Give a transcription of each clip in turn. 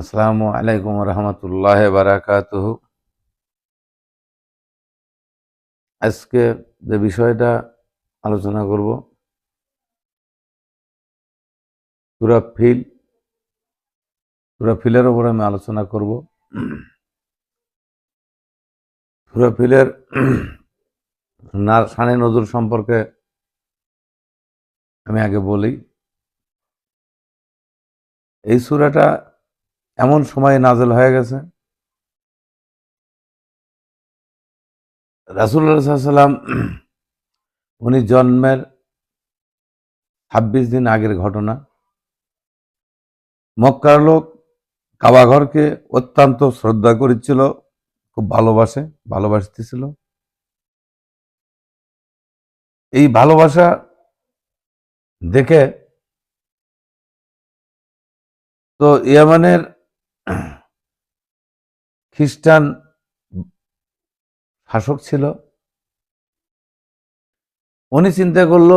আসসালামু আলাইকুম রহমতুল্লাহ বারাকাত আজকে যে বিষয়টা আলোচনা করব, সুরা ফিল, সুরা ফিলের ওপর আমি আলোচনা করব। সুরা ফিলের না সানে নজর সম্পর্কে আমি আগে বলি। এই সুরাটা এমন সময় নাজেল হয়ে গেছে। রাসুল্লাহ সাল্লাম উনি জন্মের ছাব্বিশ দিন আগের ঘটনা। মক্কার লোক কাবাঘরকে অত্যন্ত শ্রদ্ধা করেছিল, খুব ভালোবাসে, ভালোবাসতেছিল। এই ভালোবাসা দেখে তো ইয়ামানের খ্রিস্টান শাসক ছিল। উনি চিন্তা করল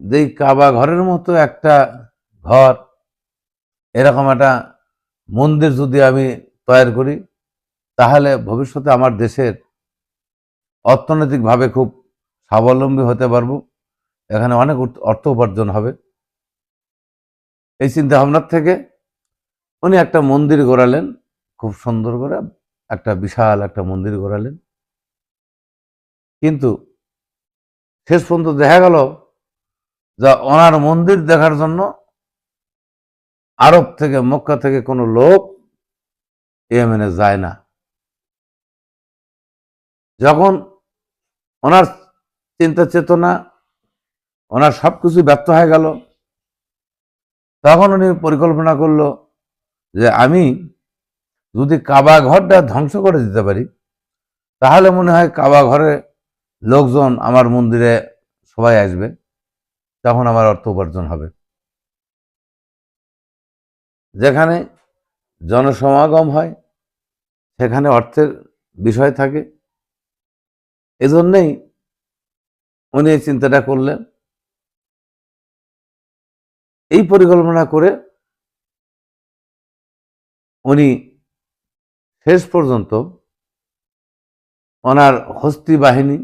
যে কাবা ঘরের মতো একটা ঘর, এরকম একটা মন্দির যদি আমি তৈরি করি, তাহলে ভবিষ্যতে আমার দেশের অর্থনৈতিকভাবে খুব স্বাবলম্বী হতে পারব। এখানে অনেক অর্থ উপার্জন হবে। এই চিন্তা ভাবনার থেকে উনি একটা মন্দির গড়ালেন, খুব সুন্দর করে, একটা বিশাল একটা মন্দির গড়ালেন। কিন্তু শেষ পর্যন্ত দেখা গেল যা ওনার মন্দির দেখার জন্য আরব থেকে, মক্কা থেকে কোনো লোক ইয়েমেনে যায় না। যখন ওনার চিন্তা চেতনা, ওনার সব কিছু ব্যর্থ হয়ে গেল, তখন উনি পরিকল্পনা করল যে আমি যদি কাবা ঘরটা ধ্বংস করে দিতে পারি, তাহলে মনে হয় কাবা ঘরে লোকজন আমার মন্দিরে সবাই আসবে, তখন আমার অর্থ উপার্জন হবে। যেখানে জনসমাগম হয়, সেখানে অর্থের বিষয় থাকে। এজন্যেই উনি এই চিন্তাটা করলেন। এই পরিকল্পনা করে উনি শেষ পর্যন্ত ওনার হস্তি বাহিনী,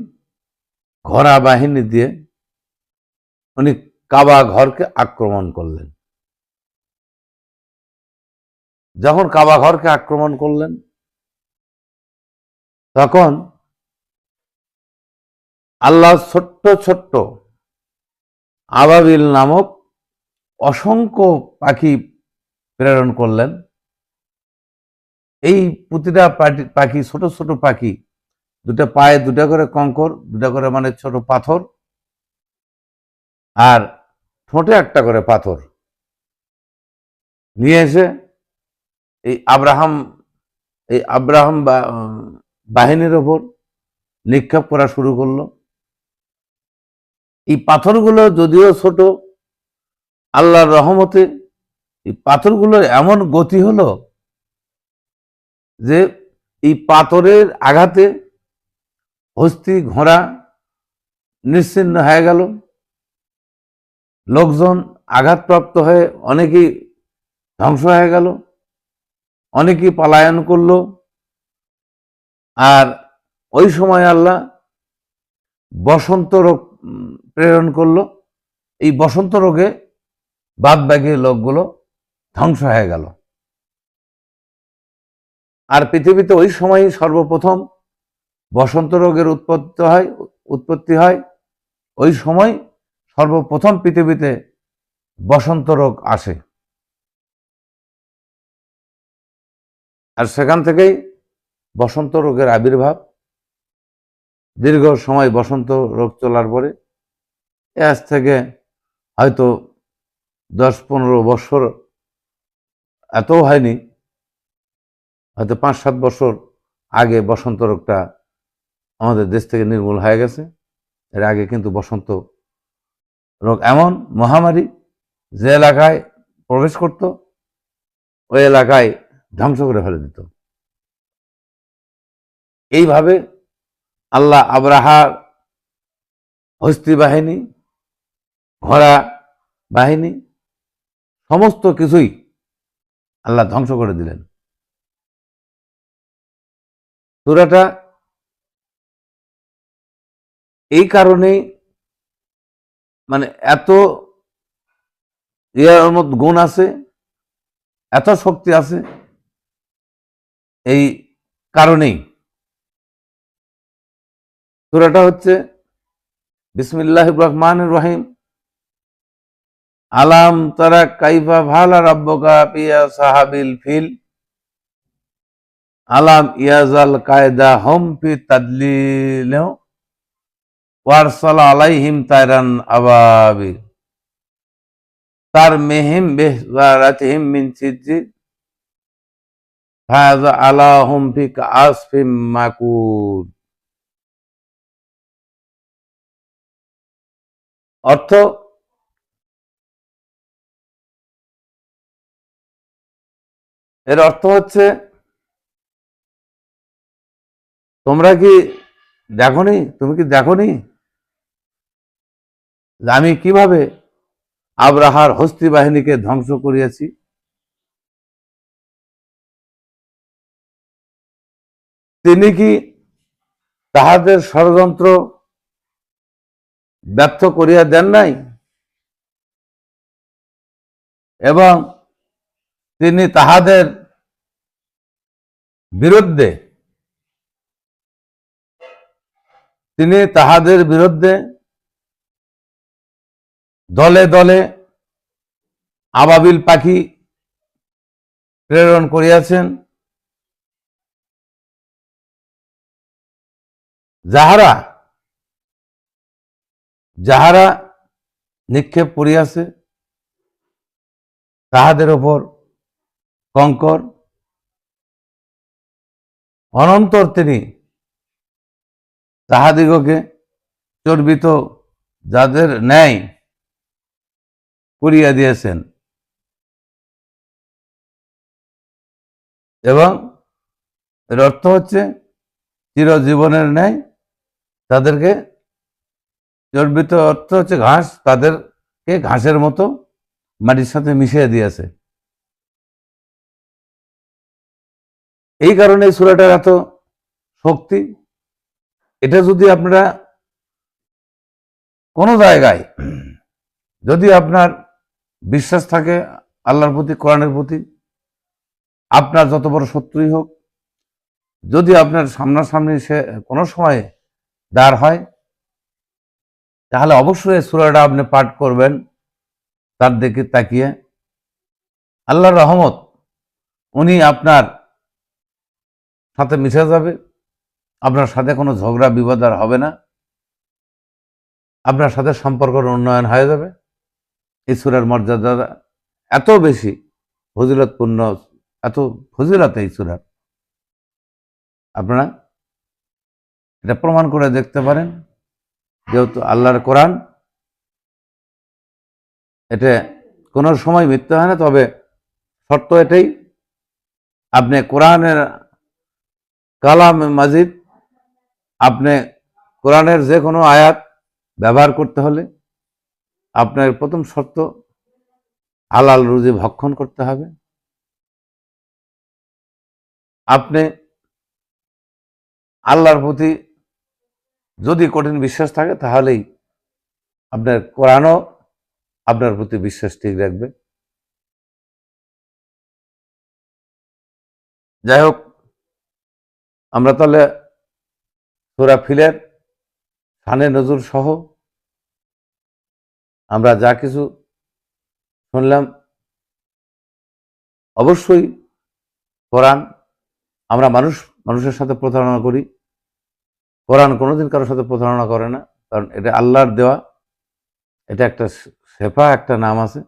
ঘোড়া বাহিনী দিয়ে উনি কাবা ঘরকে আক্রমণ করলেন। যখন কাবা ঘরকে আক্রমণ করলেন, তখন আল্লাহ ছোট্ট ছোট্ট আবাবিল নামক অসংখ্য পাখি প্রেরণ করলেন। এই প্রতিটা পাখি, ছোট ছোট পাখি, দুটা পায়ে দুটা করে কঙ্কর, দুটা করে মানে ছোট পাথর, আর ঠোঁটে একটা করে পাথর। নিয়ে এসে এই আব্রাহাম এই আব্রাহাম বাহিনীর ওপর নিক্ষেপ করা শুরু করল। এই পাথরগুলো যদিও ছোট, আল্লাহর রহমতে এই পাথরগুলোর এমন গতি হলো যে এই পাথরের আঘাতে হস্তি ঘোড়া নিশ্চিন্ন হয়ে গেল। লোকজন আঘাতপ্রাপ্ত হয়ে অনেকেই ধ্বংস হয়ে গেল, অনেকেই পলায়ন করল। আর ওই সময় আল্লাহ বসন্ত রোগ প্রেরণ করল। এই বসন্ত রোগে বাদ বাকি লোকগুলো ধ্বংস হয়ে গেল। আর পৃথিবীতে ওই সময় সর্বপ্রথম বসন্ত রোগের উৎপত্তি হয় উৎপত্তি হয়। ওই সময় সর্বপ্রথম পৃথিবীতে বসন্ত রোগ আসে। আর সেখান থেকেই বসন্ত রোগের আবির্ভাব। দীর্ঘ সময় বসন্ত রোগ চলার পরে আজ থেকে হয়তো দশ পনেরো বছর এতও হয়নি। হয়তো পাঁচ, সাত বছর আগে বসন্ত রোগটা আমাদের দেশ থেকে নির্মূল হয়ে গেছে। এর আগে কিন্তু বসন্ত রোগ এমন মহামারী যে এলাকায় প্রবেশ করত, ওই এলাকায় ধ্বংস করে ফেলে দিত। এইভাবে আল্লাহ আব্রাহার হস্তি বাহিনী, ঘোড়া বাহিনী, সমস্ত কিছুই আল্লাহ ধ্বংস করে দিলেন। সুরাটা এই কারণেই মানে এত ইয়ার মধ্যে গুণ আছে, এত শক্তি আছে, এই কারণেই। সুরাটা হচ্ছে বিসমিল্লাহ রহমান রহিম। আলাম তারা কাইফা ভালা রব্বকা পিয়া সাহাবিল ফিল। আলাম ইয়াজাল কায়দা হোম ফি তাদলিল ওয়ারসাল আলাইহিম তাইরান আবাবি তার মেহিম বেহরাতিহিম মিন সিজ্জি ফাযা আলাহুম ফি কাসফিম মাকুর অর্থ, এর অর্থ হচ্ছে তোমরা কি দেখনি? তুমি কি দেখনি? যে আমি কীভাবে আব্রাহার হস্তি বাহিনীকে ধ্বংস করিয়াছি? তিনি কি তাহাদের ষড়যন্ত্র ব্যর্থ করিয়া দেন নাই? এবং তিনি তাহাদের বিরুদ্ধে তিনি তাহাদের বিরুদ্ধে দলে দলে আবাবিল পাখি প্রেরণ করিয়াছেন। যাহারা যাহারা নিক্ষেপ করিয়াছে, তাহাদের ওপর কঙ্কর, অনন্তর তিনি তাহাদিগকে চর্বিত যাদের ন্যায় করিয়া দিয়েছেন। এবং এর অর্থ হচ্ছে চিরজীবনের ন্যায় তাদেরকে চর্বিত অর্থ হচ্ছে ঘাস, তাদেরকে ঘাসের মতো মাটির সাথে মিশিয়ে দিয়েছে। এই কারণে সুরাটার এত শক্তি এটা যদি আপনারা কোনো জায়গায় যদি আপনার বিশ্বাস থাকে আল্লাহর প্রতি, কোরআনের প্রতি, আপনার যত বড় শত্রুই হোক, যদি আপনার সামনাসামনি সে কোনো সময় দাঁড় হয়, তাহলে অবশ্যই সুরাটা আপনি পাঠ করবেন, তার দিকে তাকিয়ে। আল্লাহর রহমত, উনি আপনার সাথে মিশে যাবে। আপনার সাথে কোনো ঝগড়া, বিবাদ আর হবে না। আপনার সাথে সম্পর্কের উন্নয়ন হয়ে যাবে। এই মর্যাদা এত বেশি ফজিলতপূর্ণ এত ফজিলত এই সুরার আপনারা এটা প্রমাণ করে দেখতে পারেন, যেহেতু আল্লাহর কোরআন এটা কোনো সময় মৃত্যু হয় না, তবে শর্ত এটাই, আপনি কোরআনের কালাম মাজিদ আপনি কোরআনের যে কোনো আয়াত ব্যবহার করতে হলে আপনার প্রথম শর্ত, হালাল রুজি ভক্ষণ করতে হবে। আপনি আল্লাহর প্রতি যদি কঠিন বিশ্বাস থাকে, তাহলেই আপনার কোরআনও আপনার প্রতি বিশ্বাস ঠিক রাখবে। যাই হোক, আমরা তাহলে সুরা ফিলের সানে নজর সহ আমরা যা কিছু শুনলাম, অবশ্যই কোরআন আমরা মানুষ, মানুষের সাথে প্রতারণা করি। কোরআন কোনোদিন কারোর সাথে প্রতারণা করে না, কারণ এটা আল্লাহর দেওয়া, এটা একটা শেফা, একটা নাম আছে,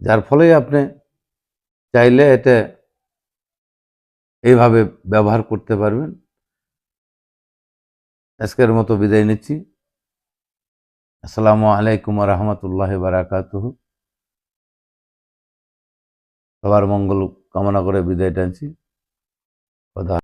যার ফলেই আপনি চাইলে এটা এইভাবে ব্যবহার করতে পারবেন। আজকের মতো বিদায় নিচ্ছি। আসসালামু আলাইকুম রহমতুল্লাহ বারাকাত সবার মঙ্গল কামনা করে বিদায় টানছি। কথা